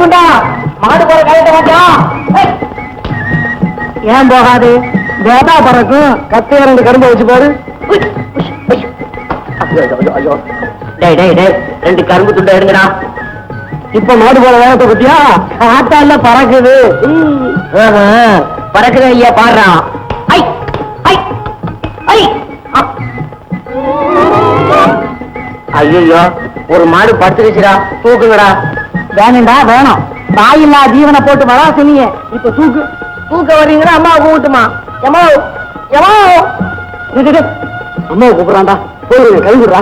வைகுண்டா மாடு போற கழுத்த மாட்டான் ஏன் போகாது? வேதா பறக்கும் கத்தைய ரெண்டு கரும்பு வச்சு பாரு டேய் டேய் டேய் ரெண்டு கரும்பு துண்டை எடுங்கடா. இப்ப மாடு போற வேகத்தை பத்தியா? காத்தால பறக்குது. பறக்குது ஐயா பாடுறான் ஐ ஐ ஐ ஐயோ ஒரு மாடு படுத்துருச்சுடா. தூக்குங்கடா. வேணும்டா வேணும். தாயில்லா ஜீவனை போட்டு வரா சொன்னீங்க இப்ப தூக்கு. தூக்க வர்றீங்களா அம்மா கூட்டுமா எமோ எமோ அம்மாவை கூப்பிடுறான்டா. போய் கை விடுறா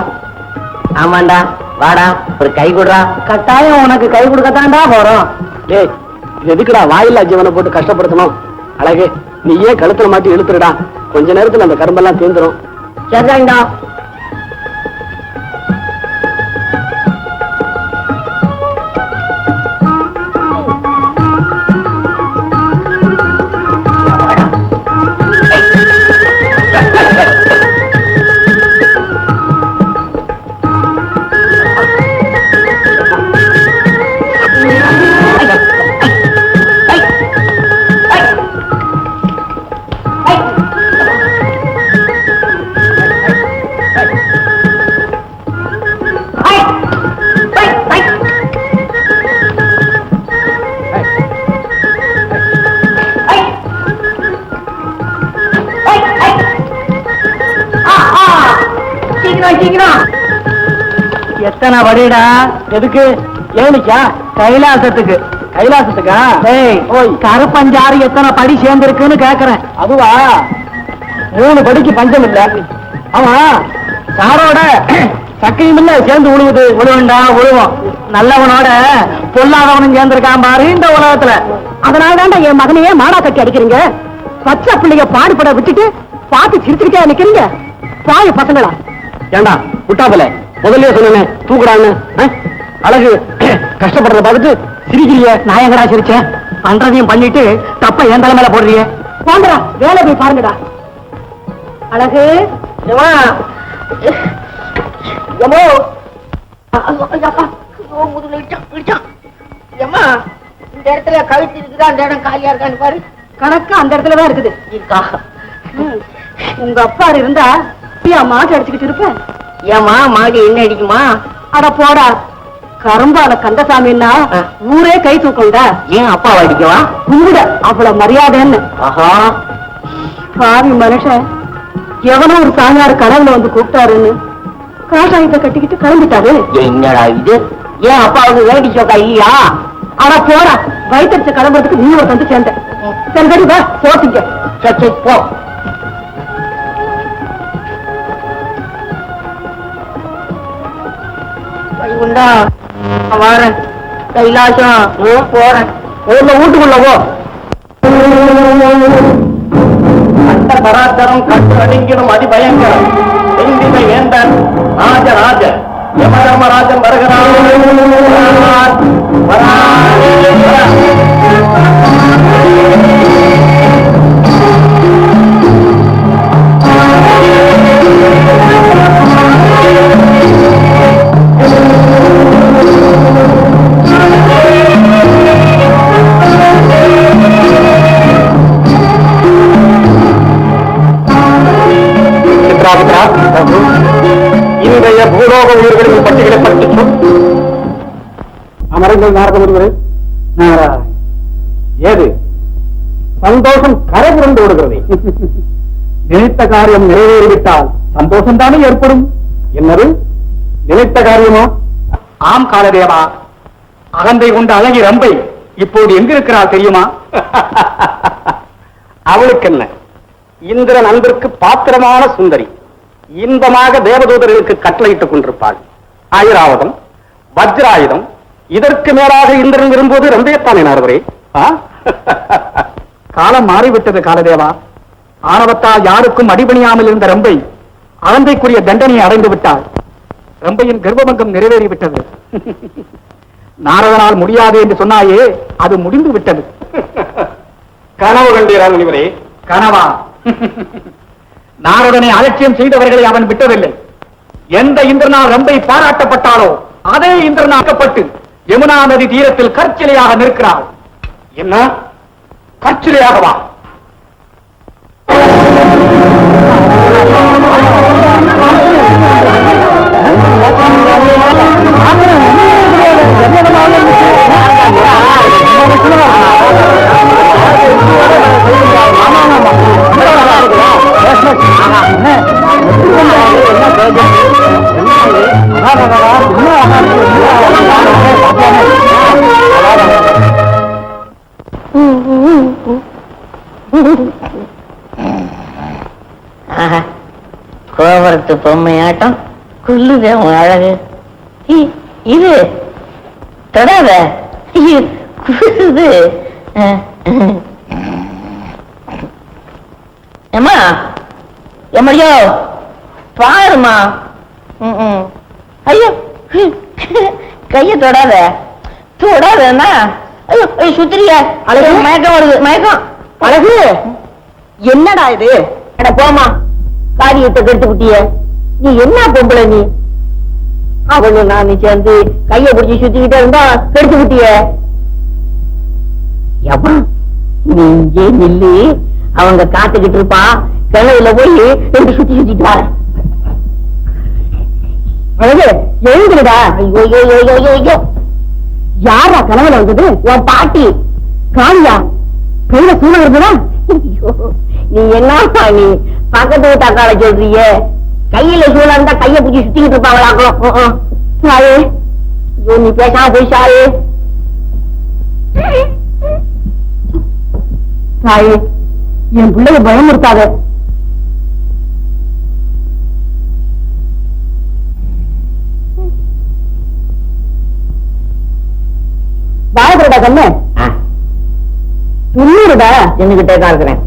ஆமாண்டா. வாடா ஒரு கை கொடுறா. கட்டாயம் உனக்கு கை கொடுக்கத்தான்டா போறோம். டேய் எதுக்குடா வாயில்லா ஜீவனை போட்டு கஷ்டப்படுத்தணும்? அழகு நீ ஏன் கழுத்துல மாட்டி இழுத்துருடா. கொஞ்ச நேரத்துல அந்த கரும்பெல்லாம் தீந்துரும். சரிதாங்கடா எத்தனை வடிடா. எதுக்கு? ஏனிக்கா கைலாசத்துக்கு. கைலாசத்துக்கா? ஓய். கருப்பஞ்சாறு எத்தனை படி சேர்ந்திருக்குன்னு கேக்குறேன். அதுவா? மூணு படிக்கு பஞ்சம் இல்ல. ஆமா. சாரோட சக்கையும் இல்ல சேர்ந்து உழுவுது. உழுவண்டா உழுவோம். நல்லவனோட பொல்லாதவனும் சேர்ந்திருக்கான் பாரு இந்த உலகத்துல. அதனால தாண்டா என் மகனையே மாடா கட்டி அடிக்கிறீங்க. பச்சை பிள்ளைங்க பாடுபட விட்டுட்டு பார்த்து சிரிச்சுக்கிட்டே நிக்கிறீங்க. பாய பசங்களா. ஏண்டா விட்டாபல முதல்ல சொன்னேன் தூக்குறான்னு அழகு கஷ்டப்படுறத பார்த்துட்டு சிரிக்கிறிய நான் எங்கடா சிரிச்சேன்? பண்றதையும் பண்ணிட்டு தப்ப என் தலை மேல போடுறிய போங்கடா வேலை போய் பாருங்கடா. அழகு எம்மா எம்மோ ஏம்மா இந்த இடத்துல கழுத்து இருக்குதா அந்த இடம் காலியா இருக்கான்னு பாரு. கணக்கு அந்த இடத்துலதான் இருக்குது. இருக்கா? உங்க அப்பா இருந்தா அப்படியா மாட்டு அடிச்சுக்கிட்டு இருப்பேன்? ஏமா மாடு என்ன அடிக்குமா அட போடா. கரும்பால கந்தசாமின்னா. ஊரே கை தூக்கம்டா. ஏன் அப்பா அடிக்கவா? கும்பிட அவ்வளவு மரியாதைன்னு. ஆஹா. பாவி மனுஷன் எவனோ ஒரு சாமியார் கடவுள வந்து கூப்பிட்டாருன்னு காஷாயத்தை கட்டிக்கிட்டு கிளம்பிட்டாரு. என்னடா இது? ஏன் அப்பாவுக்கு வேட்டி சோக்கா இல்லையா? ஆனா போடா வயிற்றுச்ச கிளம்புறதுக்கு நீ ஒரு வந்து சேர்ந்த. சரி சரி வா போட்டிங்க சரி சரி போ. வைகுண்டா நான் கைலாசம் போறேன். ஊர்ல வீட்டுக்குள்ள போ. கண்ட பராத்தரம் கண்டு அடங்கிடும் அதிபயங்கரம் எங்கிமை வேந்தன் ராஜராஜ யமதர்மராஜன் வருகிறான். வரான். பிரபு, இன்றைய பூலோக உயிர்களின் பட்டியலை பற்றி சொல். அமரங்கள் நாரத முனிவரே நாராயண் ஏது? சந்தோஷம் கரை புரண்டு ஓடுகிறது. நினைத்த காரியம் நிறைவேறிவிட்டால் சந்தோஷம் தானே ஏற்படும்? என்னது? நினைத்த காரியமா? ஆம் காலதேவா அகந்தை கொண்ட அழகி ரம்பை இப்போது எங்கிருக்கிறாள் தெரியுமா? அவளுக்கு என்ன இந்திரன் அன்பிற்கு பாத்திரமான சுந்தரி. இன்பமாக தேவதூதர்களுக்கு கட்டளையிட்டுக் கொண்டிருப்பாள். ஆயிராவதம் வஜ்ராயுதம் இதற்கு மேலாக இந்திரன் விரும்புவது ரம்பையத்தானே நாரதரே? ஆ? காலம் மாறிவிட்டது காலதேவா. ஆணவத்தால் யாருக்கும் அடிபணியாமல் இருந்த ரம்பை அகந்தைக்குரிய தண்டனையை அடைந்து விட்டாள். ரம்பையின் கர்ப்பபங்கம் நிறைவேறிவிட்டது. நாரதனால் முடியாது என்று சொன்னாயே அது முடிந்து விட்டது கனவு கண்டீரா முனிவரே. கனவா? நாரதனை அலட்சியம் செய்தவர்களை அவன் விட்டதில்லை எந்த இந்திரனால் ரம்பை பாராட்டப்பட்டாலோ அதே இந்திரனாக்கப்பட்டு யமுனா நதி தீரத்தில் கற்சிலையாக நிற்கிறாள். என்ன? கற்சிலையாகவா? கோபுரத்து பொம்மையாட்டம். குள்ளுதே உன் அழகு. இது. தொடாத. அஹ். ஏம்மா? எம்மடியோ? பாருமா ம். ஐயோ. கைய தொடாத. தொடாதன்னா? ஐயோ ஐயோ, சுத்திரியா அழகு? மயக்கம் வருது மயக்கம். அழகு? என்னடா இது? அட போமா காரியத்தை கெடுத்து விட்டிய நீ என்ன பொம்பளை நீ? அவனு நான் சேர்ந்து கைய பிடிச்சி சுத்திக்கிட்டே இருந்தா கெடுத்து விட்டிய. எப்பா நீ இங்கே நில்லு. அவங்க காத்துக்கிட்டு இருப்பா. கிணறுல போய் ரெண்டு சுத்தி சுத்திட்டு வர அழகு எழுந்துடா ஐயோ ஐயோ ஐயோ ஐயோ யாரா கனவுல வந்தது? உன் பாட்டி. காளியா? கையில சூழ இருந்ததா ஐயோ, நீ என்னப்பா நீ? பக்கத்து வீட்டு வீட்டாக்கால சொல்றிய கையில சூழ இருந்தா கைய பிடிச்சி சுத்திக்கிட்டு இருப்பாங்களாக்கும் நீ பேசாம போய் சாரு. தாயே என் பிள்ளைய பயமுறுத்தாத. பாயப்படா கண்ணு. துண்ணூறுடா நின்னுகிட்டே தான் இருக்கிறேன்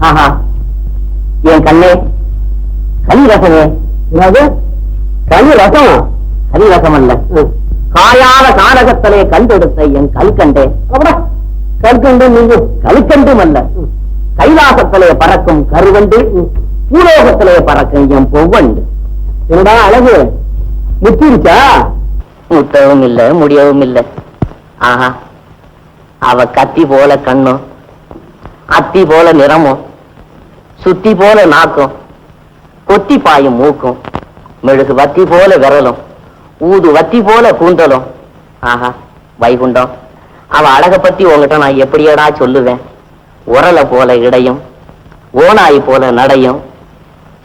ஆஹா என் கண்ணே. கனி ரசமே என்னது? கனி ரசம் கனி ரசம் அல்ல காயாத காரகத்தலே கண்டெடுத்த என் கல்கண்டே. கற்கண்டு நீங்க கல்கண்டும் அல்ல கைலாசத்திலே பறக்கும் கருவண்டு. பூலோகத்திலே பறக்கும் என் பொவ்வண்டு. என்னடா அழகு? முத்திருச்சா? முத்தவும் இல்ல முடியவும் இல்ல ஆஹா. அவ கத்தி போல கண்ணும் அத்தி போல நிறமும். சுத்தி போல நாக்கும் கொத்தி பாயும் மூக்கும் மெழுகு வத்தி போல விரலும் ஊது வத்தி போல கூந்தலும். ஆஹா வைகுண்டம். அவ அழக பத்தி உங்ககிட்ட நான் எப்படியடா சொல்லுவேன்? உரலை போல இடையும் ஓனாய் போல நடையும்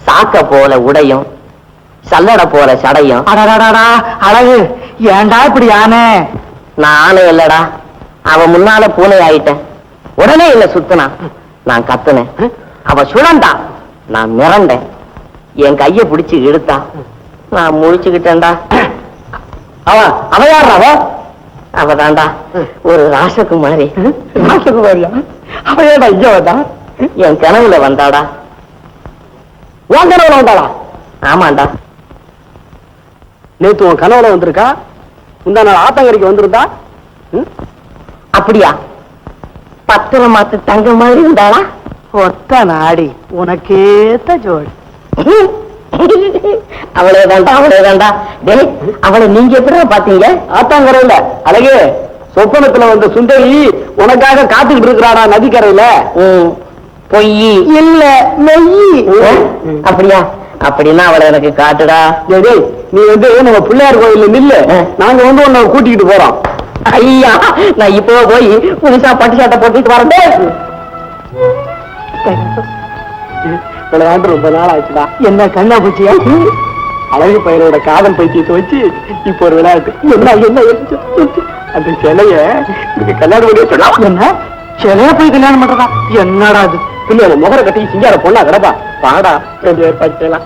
சாக்க போல உடையும் சல்லடை போல சடையும். அடடடடா அழகு. ஏன்டா இப்படி ஆனே? நானும் இல்லடா. அவ முன்னால பூனை ஆயிட்டேன் உடனே இல்ல சுத்துனா நான் கத்துனேன். அவ சுழண்டா நான் மிரண்டேன். என் கைய பிடிச்சு இழுத்தா. நான் முழிச்சுக்கிட்டேன்டா. அவ அவ யார் அவ? அவதான்டா. ஒரு ராசகுமாரி. ராசகுமாரியா? அவ ஏடா வந்தா? என் கனவுல வந்தாடா. உன் கனவுல வந்தாளா? ஆமாண்டா. நேத்து உன் கனவுல வந்திருக்கா? முந்தா நாள் ஆத்தங்கரைக்கு வந்திருந்தா? அப்படியா? பத்திரமாத்து தங்க மாதிரி இருந்தாளா? ஒத்த நாடி உனக்கேத்த ஜோடி. அவளே தாண்டா டேய் அவளை நீங்க எப்படிடா பாத்தீங்க ஆத்தாங்கரையில. அழகு சொப்பனத்துல வந்த சுந்தரி உனக்காக காத்துக்கிட்டு இருக்கிறாடா நதிக்கரையில. பொய். இல்ல மெய்யி அப்படியா? அப்படின்னா அவளை எனக்கு காட்டுடா. டேய், நீ வந்து நம்ம பிள்ளையார் கோயில்ல நில்லு. நாங்க வந்து உன்னை கூட்டிக்கிட்டு போறோம். ஐயா நான் இப்போ போய் புதுசா பட்டு சட்டை போட்டுட்டு வரேன். விளையாண்டு ரொம்ப நாள் ஆச்சுடா என்ன கண்ணா பூச்சியா? அழகு பையனோட காதல் பைத்தியத்தை வச்சு இப்போ ஒரு விளையாட்டு என்ன என்ன? அந்த சிலைய கல்யாணம் பண்ணி சொல்லலாம் என்ன? சிலையா போய் கல்யாணம் பண்றதா? என்னடா அது பிள்ளை முகர கட்டி சிங்கார பொண்ணா கிடப்பா. பாடா ரெண்டு பேர் பச்சைலாம்